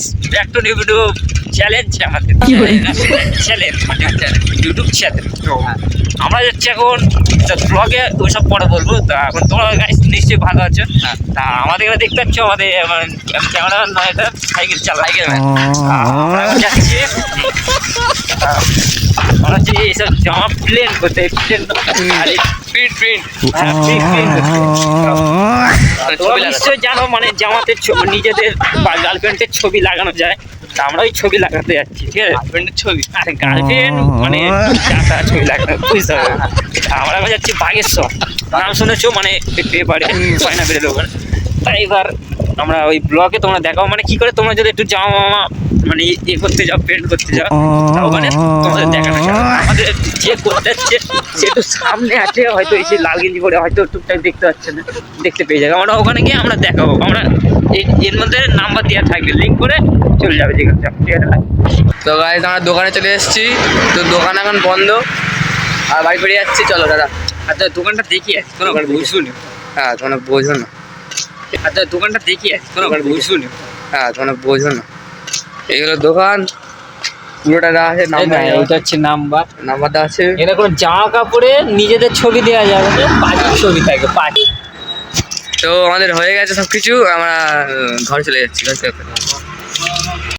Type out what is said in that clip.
Guys back to new video challenge আমাদের। Challenge মানে YouTube channel আমরা যাচ্ছি এখন ব্লগে ওইসব পরে বলব। তা এখন তোমরা গাইস নিশ্চয়ই ভালো আছো। তা আমাদের এখানে দেখতে পাচ্ছ আমাদের ক্যামেরা নয় এটা সাইকেল চালাই আমরা যাচ্ছি। আমরা হচ্ছে এইসব জামা প্লেন করতে প্লেন প্রিন্ট প্রিন্ট তোমরা নিশ্চয়ই জানো মানে জামাতে ছ- নিজেদের বা গার্লফ্রেন্ডের ছবি লাগানো যায়। তা আমরা ওই ছবি লাগাতে যাচ্ছি ঠিক আছে? ছবি? আরে গার্লফ্রেন্ড মানে ছবি লাগানো বুঝতে হবে আমরা যাচ্ছি বাগেশ্বর। নাম শুনেছো? মানে পেপারে পায়না বেরোলো ওখানে। তাই এবার আমরা ওই ব্লগে তোমরা দেখাও। মানে কি করে তোমরা যদি একটু জামা মামা মানে ইয়ে করতে যাও পেন্ট করতে যাও ওখানে তোমাদের দেখানো আমাদের যে করতে যাচ্ছে সে একটু সামনে আছে হয়তো এসে লাল গেঞ্জি পরে হয়তো টুকটাক দেখতে পাচ্ছে না দেখতে পেয়ে যাবে। আমরা ওখানে গিয়ে আমরা দেখাবো। আমরা এই- এর মধ্যে নাম্বার দেওয়া থাকবে লিঙ্ক করে চলে যাবে যেখানে ঠিক আছে তো গাইজ আমরা দোকানে চলে এসেছি। তো দোকান এখন বন্ধ। আর বাড়ি বেরিয়ে যাচ্ছি চলো দাদা। আচ্ছা দোকানটা দেখি আছি কোনো বুঝুন হ্যাঁ তোমরা বোঝো না। আচ্ছা দোকানটা দেখি আছি কোনো বুঝুন হ্যাঁ তোমরা বোঝো না। এইগুলো দোকান। পুরোটা দেওয়া আছে নাম্বার এটা হচ্ছে নাম্বার। নাম্বার দেওয়া আছে। এরকম জামা কাপড়ে নিজেদের ছবি দেওয়া যাবে না বাজির ছবি থাকে বাজি তো আমাদের হয়ে গেছে সবকিছু আমরা ঘর ঘরে চলে যাচ্ছি ঘরে চলে যাচ্ছি।